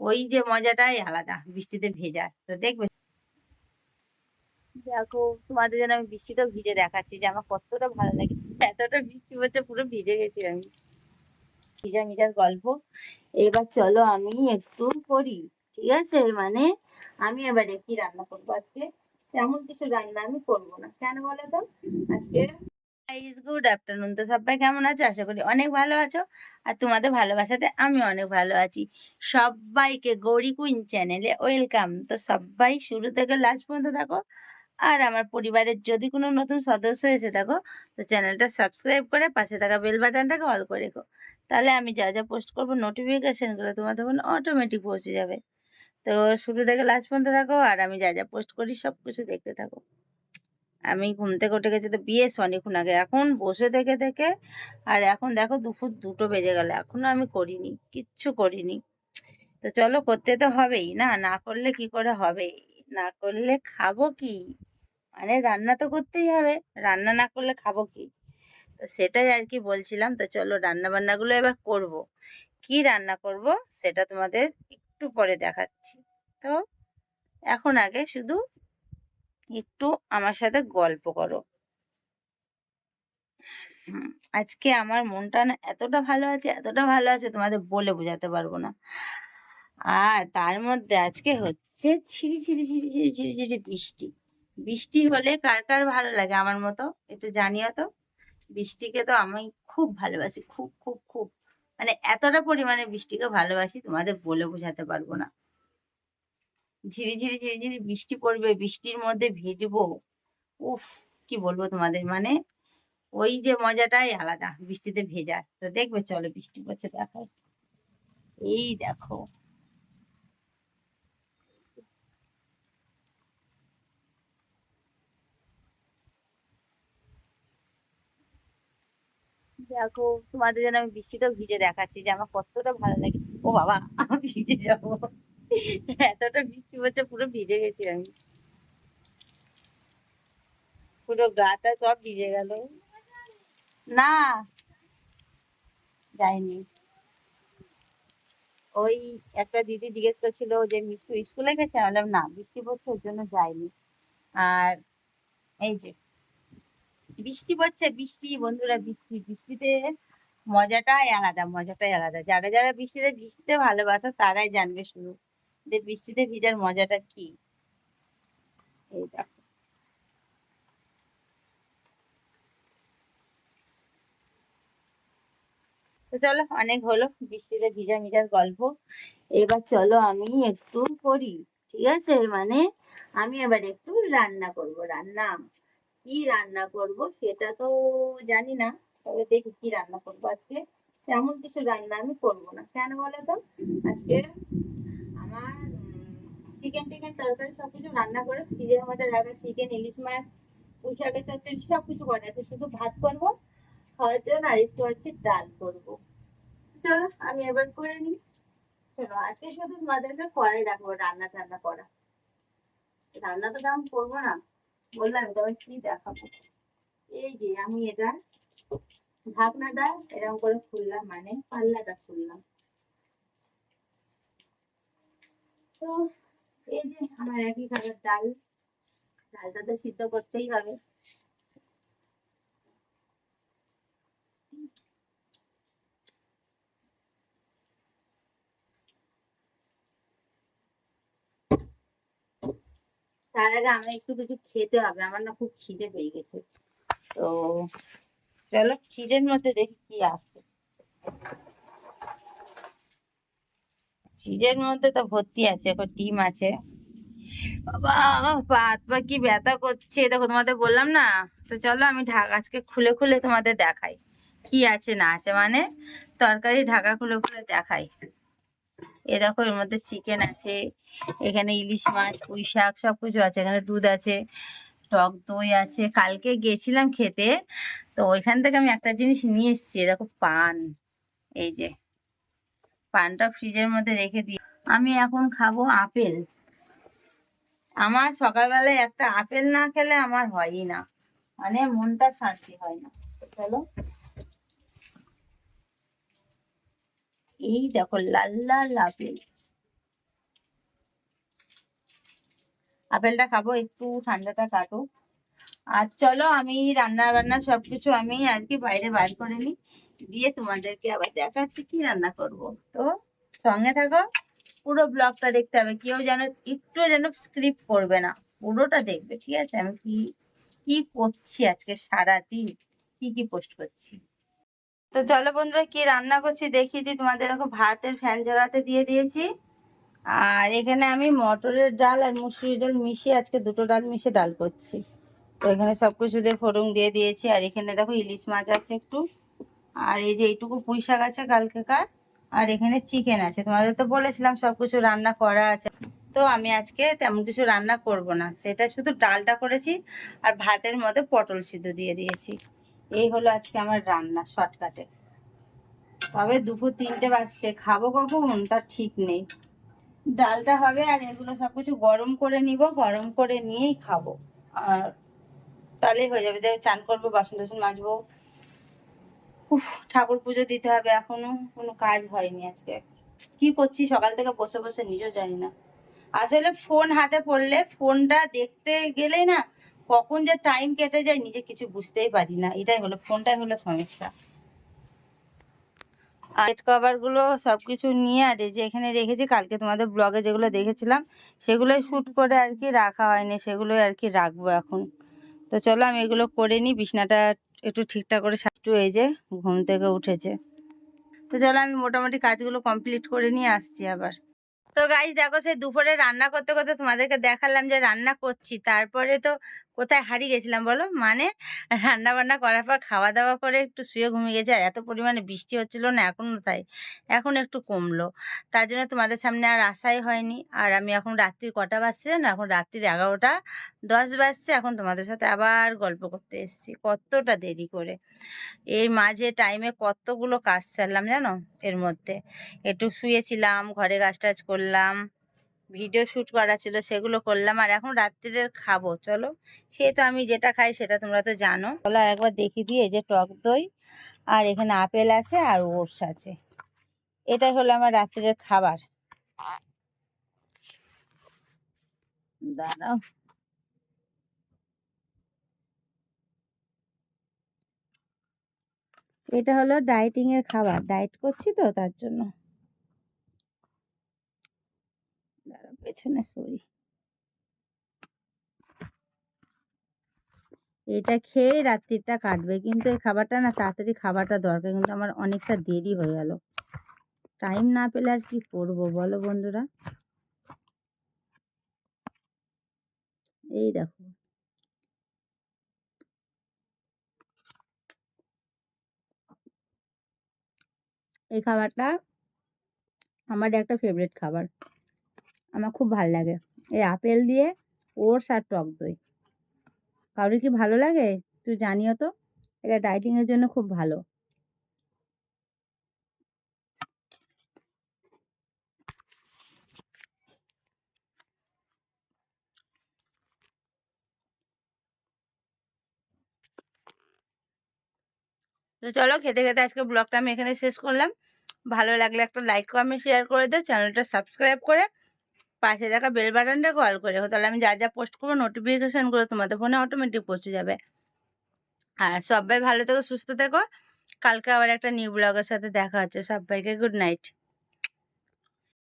ওই যে মজাটাই আলাদা, বৃষ্টিতে ভেজা। তো দেখবে দেখো, তোমাদের জন্য আমি বৃষ্টিতেও ভিজে দেখাচ্ছি যে আমার কতটা ভালো লাগে। এতটা বৃষ্টি হচ্ছে, পুরো ভিজে গেছি আমি। ভিজা ভিজার গল্প। এবার চলো আমি একটু করি, ঠিক আছে? মানে আমি এবারে কি রান্না করব আজকে? তেমন কিছু রান্না আমি করব না। কেন বলো তো? আজকে গাইস গুড আফটারনুন তো সবাই কেমন আছো? আশা করি অনেক ভালো আছো। আর তোমাদের ভালোবাসাতে আমি অনেক ভালো আছি। সবাইকে গৌরী কুইন চ্যানেলে ওয়েলকাম। তো সবাই শুরু থেকে লাস্ট পর্যন্ত থাকো। আর আমার পরিবারের যদি কোনো নতুন সদস্য এসে থাকো, তো চ্যানেলটা সাবস্ক্রাইব করে পাশে থাকা বেল বাটনটাকে অল করে রেখো। তাহলে আমি যা যা পোস্ট করব নোটিফিকেশানগুলো তোমাদের ফোনে অটোমেটিক পৌঁছে যাবে। তো শুরু থেকে লাস্ট পর্যন্ত থাকো, আর আমি যা যা পোস্ট করি সব কিছু দেখতে থাকো। আমি ঘুম থেকে উঠে গেছি তো বিয়েস অনেকক্ষণ আগে, এখন বসে থেকে থেকে, আর এখন দেখো দুপুর দুটো বেজে গেল, এখনও আমি করিনি, কিচ্ছু করিনি। তো চলো করতে তো হবেই না না করলে কি করে হবে? না করলে খাব কি? মানে রান্না তো করতেই হবে, রান্না না করলে খাব কি? তো সেটাই আর কি বলছিলাম, তো চলো রান্না বান্নাগুলো এবার করব। কি রান্না করব সেটা তোমাদের একটু পরে দেখাচ্ছি। তো এখন আগে শুধু একটু আমার সাথে গল্প করো। আজকে আমার মনটা না এতটা ভালো আছে, এতটা ভালো আছে তোমাদের বলে বোঝাতে পারব না। আর তার মধ্যে আজকে হচ্ছে ছিড়ি ছিড়ি ছিড়ি ছিড়ি ছিড়ি ছিড়ি বৃষ্টি। বৃষ্টি হলে কার কার ভালো লাগে আমার মতো? একটু জানিও তো। বৃষ্টিকে তো আমি খুব ভালোবাসি, খুব খুব খুব। মানে এতটা পরিমাণে বৃষ্টিকে ভালোবাসি তোমাদের বলে বোঝাতে পারব না। ঝিরি ঝিরি ঝিরি ঝিরি বৃষ্টি পড়বে, বৃষ্টির মধ্যে ভিজবো। উফ, কি বলব তোমাদের মানে ওই যে মজাটাই আলাদা, বৃষ্টিতে ভেজা। তো দেখবে, চলো বৃষ্টি পড়ছে দেখো এই দেখো। দেখো, তোমাদের জন্য আমি বৃষ্টিতেও ভিজে দেখাচ্ছি যে আমার কতটা ভালো লাগে। ও বাবা, আমি ভিজে যাব। এতটা বৃষ্টি পড়ছে পুরো ভিজে গেছি আমি। পুরো গাটা সব ভিজে গেল। না, যাইনি। ওই একটা দিদি জিজ্ঞেস করছিল যে, মিষ্টি স্কুলে গেছে? বললাম, না, বৃষ্টি পড়ছে ওর জন্য যাইনি। আর এই যে, বৃষ্টি পড়ছে, বৃষ্টি, বন্ধুরা, বৃষ্টি। বৃষ্টিতে মজাটাই আলাদা মজাটাই আলাদা। যারা যারা বৃষ্টিতে ভিজতে ভালোবাসো, তারাই জানবে শুধু। যে বৃষ্টিতে ভিজার মজাটা কি? এই দেখো। তো চলো, অনেক হলো বৃষ্টিতে ভিজা ভিজার গল্প। এবার চলো আমি একটু করি, ঠিক আছে? মানে আমি এবার একটু রান্না করব, রান্না কি রান্না করব সেটা তো জানি না, তবে দেখি কি রান্না করব আজকে। তেমন কিছু রান্না আমি করব না। কেন বলো তো? আজকে আমার চিকেন টিকেন, তরকারি, সবকিছু রান্না করে ফ্রিজের মধ্যে রাখা চিকেন ইলিশ মাছ পুঁই শাকের চচ্চড়ি, সবকিছু করা আছে। শুধু ভাত করব, খাওয়ার জন্য আর একটু আর ডাল করব। চলো, আমি এবার করে নিই। চলো, আজকে শুধু তোমাদেরকে করাই রাখব রান্না টান্না করা। রান্না তো তেমন করব না। বললাম তবে কি দেখাবো? এই যে, আমি এটা ঢাকনাটা এরকম করে খুললাম মানে পাল্লাটা খুললাম। তো এই যে আমার একই কালার ডাল ডালটা তো সিদ্ধ করতেই হবে। তার আগে আমি একটু কিছু খেতে হবে, আমার না খুব খিদে পেয়ে গেছে। তো চলো ফ্রিজের মধ্যে দেখি কি আছে। ফ্রিজের মধ্যে তো ভর্তি আছে এখন ডিম আছে। বাবা হাত পা কি ব্যথা করছে। দেখো, তোমাদের বললাম না? তো চলো আমি ঢাকা, আজকে খুলে খুলে তোমাদের দেখাই। কি আছে, না আছে মানে তরকারি ঢাকা খুলে খুলে দেখাই। এ দেখো, এর মধ্যে চিকেন আছে, এখানে ইলিশ মাছ, পুঁই শাক, সব কিছু আছে, এখানে দুধ আছে, টক দই আছে। কালকে গেছিলাম খেতে, তো ওইখান থেকে আমি একটা জিনিস নিয়ে এসেছি দেখো পান। এই যে পানটা ফ্রিজের মধ্যে রেখে দিই। আমি এখন খাব আপেল। আমার সকালবেলা একটা আপেল না খেলে আমার হয়ই না। মানে মনটা শান্তি হয় না। চলো। এই দেখো লাল লাল আপেল। আপেলটা খাব, একটু ঠান্ডাটা কাটো আর চলো আমি রান্না বান্না সবকিছু আমি আর কি বাইরে বার করে নিই। দিয়ে তোমাদেরকে আবার দেখাচ্ছি কি রান্না করব। তো সঙ্গে থাকো, পুরো ব্লগটা দেখতে হবে, কেউ যেন একটু যেন স্ক্রিপ্ট করবে না, পুরোটা দেখবে, ঠিক আছে? আমি কি কি করছি আজকে সারাদিন? কি কি পোস্ট করছি? তো চলো বন্ধুরা, কি রান্না করছি দেখিয়ে দিই, তোমাদের দেখো ভাতের ফ্যান ঝরাতে দিয়ে দিয়েছি। আর এখানে আমি মটরের ডাল আর মুসুরির ডাল মিশিয়ে আজকে দুটো ডাল মিশিয়ে ডাল করছি। তো এখানে সব কিছু দিয়ে ফোড়ন দিয়ে দিয়েছি, আর এখানে দেখো ইলিশ মাছ আছে একটু। আর এই যে এইটুকু পুঁই শাক আছে কালকেকার, আর এখানে চিকেন আছে। তোমাদের তো বলেছিলাম সব কিছু রান্না করা আছে। তো আমি আজকে তেমন কিছু রান্না করব না। সেটা শুধু ডালটা করেছি আর ভাতের মধ্যে পটল সিদ্ধ দিয়ে দিয়েছি। এই হলো আজকে আমার রান্না শর্টকাটে। তবে দুপুর তিনটে বাজছে। খাব কখন? তার ঠিক নেই। ডালটা হবে আর এগুলো সব কিছু গরম করে নিব, গরম করে নিয়েই খাব। আর তাহলেই হয়ে যাবে। দেখবে চান করব বাসন টাসন মাজবো। উফ, ঠাকুর পুজো দিতে হবে এখনও, কোনো কাজ হয়নি আজকে। কি করছি, সকাল থেকে বসে বসে নিজেও জানি না। আসলে ফোন হাতে পড়লে ফোনটা দেখতে গেলেই না, কখন যে টাইম কেটে যায়, নিজে কিছু বুঝতেই পারি না। এটাই হলো ফোনটাই হলো সমস্যা। বেড কভারগুলো সবকিছু নিয়ে, আর যে এখানে রেখেছি, কালকে তোমাদের ব্লগে যেগুলো দেখেছিলাম, সেগুলোই শ্যুট করে আর কি রাখা হয়নি, সেগুলোই আর কি রাখব এখন। তো চলো, আমি এগুলো করে নিই, বিছনাটা একটু ঠিকঠাক করে একটু এই যে ঘুম থেকে উঠেছে। তো চলো আমি মোটামুটি কাজগুলো কমপ্লিট করে নিয়ে আসছি আবার। তো গাইজ দেখো সেই দুপুরে রান্না করতে করতে তোমাদেরকে দেখালাম যে রান্না করছি। তারপরে তো কোথায় হারিয়ে গেছিলাম বলো? মানে রান্না বান্না করার পর খাওয়া দাওয়া করে একটু শুয়ে ঘুমিয়ে গেছে আর এত পরিমাণে বৃষ্টি হচ্ছিল না, এখনও তাই। এখন একটু কমলো। তার জন্য তোমাদের সামনে আর আসাই হয়নি। আর আমি এখন রাত্রির কটা বাজছে না এখন রাত্রির এগারোটা, দশ বাজছে। এখন তোমাদের সাথে আবার গল্প করতে এসেছি। কতটা দেরি করে। এর মাঝে টাইমে কতগুলো কাজ সারলাম জানো? এর মধ্যে। একটু শুয়েছিলাম, ঘরে গাছ টাছ করলাম। ভিডিও শ্যুট করা ছিল, সেগুলো করলাম আর এখন রাত্রিরে খাব। চলো, সে তো আমি যেটা খাই সেটা তোমরা তো জানো। চলো আর একবার দিই, এই যে টক দই আর এখানে আপেল আছে আর ওটস আছে। এটাই হলো আমার রাত্রিরের খাবার। দাঁড়াও। এটা হলো ডায়েটিং এর খাবার। ডায়েট করছি তো তার জন্য দাঁড়াও পেছনে সরি এটা খেয়ে রাত্রিটা কাটবে, কিন্তু এই খাবারটা না, তাড়াতাড়ি খাবারটা দরকার, কিন্তু আমার অনেকটা দেরি হয়ে গেল। টাইম না পেলে আর কি করব, বলো বন্ধুরা? এই দেখো। এই খাবারটা আমার একটা ফেভারিট খাবার। আমার খুব ভালো লাগে। এই আপেল দিয়ে ওটস আর টক দই। কারোর কি ভালো লাগে? তুই জানিও তো, এটা ডায়েটিংয়ের জন্য খুব ভালো। তো চলো, খেতে খেতে আজকে ব্লগটা আমি এখানে শেষ করলাম। ভালো লাগলে একটা লাইক কমেন্ট শেয়ার করে দিও চ্যানেলটা সাবস্ক্রাইব করে পাশে থাকা বেল বাটনটা কল করে। তাহলে আমি যা যা পোস্ট করব নোটিফিকেশানগুলো তোমাদের ফোনে অটোমেটিক পৌঁছে যাবে। আর সবাই ভালো থেকো, সুস্থ থেকো। কালকে আবার একটা নিউ ব্লগের সাথে দেখা হচ্ছে। সবাইকে গুড নাইট